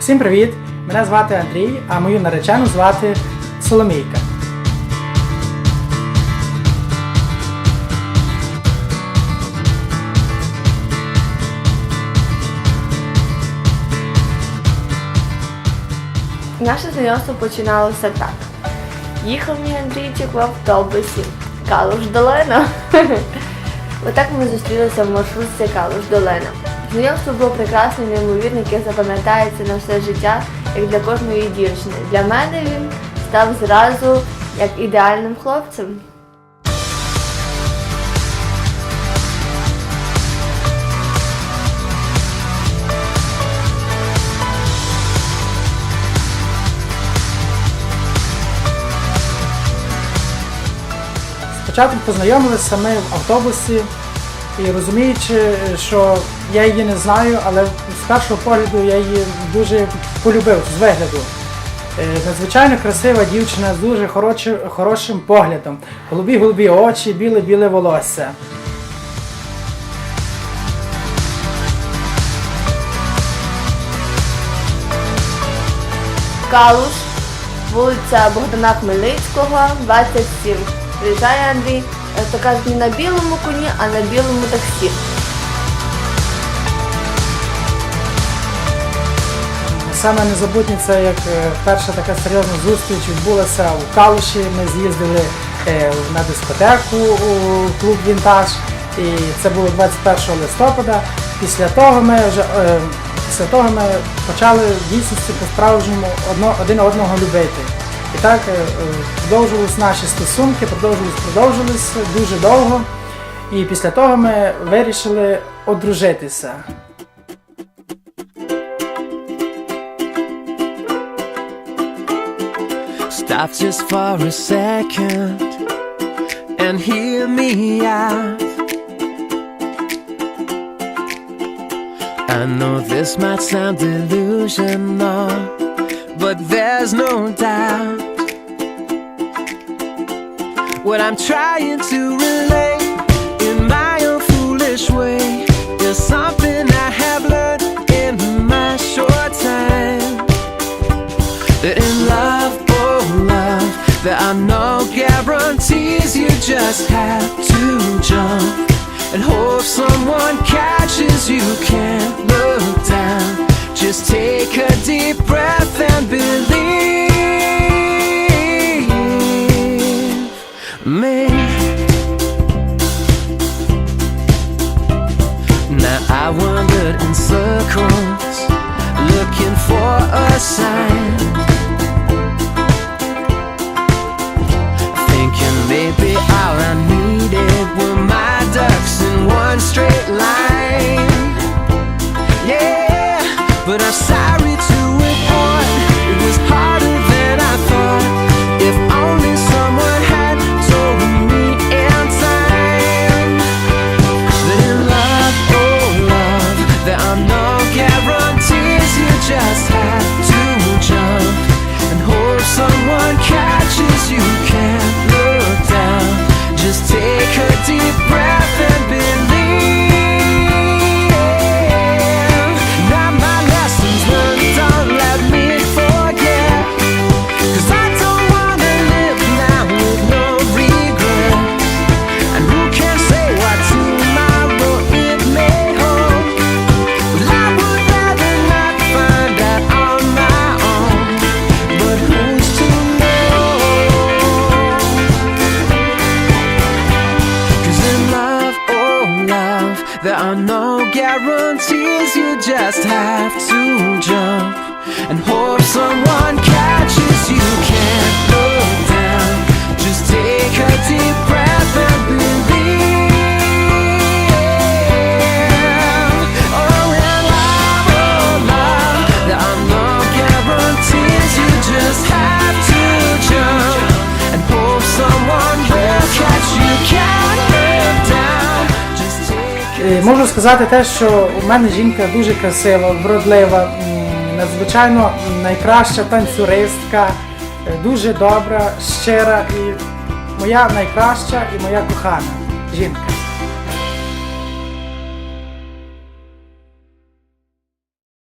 Всім привіт! Мене звати Андрій, а мою наречену звати Соломійка. Наше знайомство починалося так. Їхав мій Андрійчик в автобусі. Калуш Долина. Отак ми зустрілися в маршрутці Калуш Долина. Знайомство було прекрасне, неймовірне, яке запам'ятається на все життя, як для кожної дівчини. Для мене він став зразу як ідеальним хлопцем. Спочатку познайомилися ми в автобусі і розуміючи, що я її не знаю, але з першого погляду я її дуже полюбив з вигляду. Е, Надзвичайно красива дівчина з дуже хорошим, хорошим поглядом. Голубі-голубі очі, біле-біле волосся. Калуш, вулиця Богдана Хмельницького, 27. Приїжджає Андрій, е, кажуть, не на білому коні, а на білому таксі. Саме незабутнє це як е, перша така серйозна зустріч відбулася у Калуші. Ми з'їздили е, на дискотеку у клуб Вінтаж. І це було 21 листопада. Після того ми вже після того ми почали в дійсності по-справжньому один одного любити. Так е, е, наші стосунки, продовжувались, продовжувались дуже довго. І після того ми вирішили одружитися. Stop just for a second and hear me out. I know this might sound delusional, but there's no doubt. What I'm trying to relate in my own foolish way is something I have learned in my short time that in love, oh love, there are no guarantees. You just have to jump and hope someone catches you. Can't look down. Just take a in circles looking for a sign. Guarantees. You just have to jump and hope someone catches you. Can't look down. Just take a deep breath Можу сказати те, що у мене жінка дуже красива, вродлива, надзвичайно найкраща танцюристка, е, дуже добра, щира і моя найкраща і моя кохана жінка.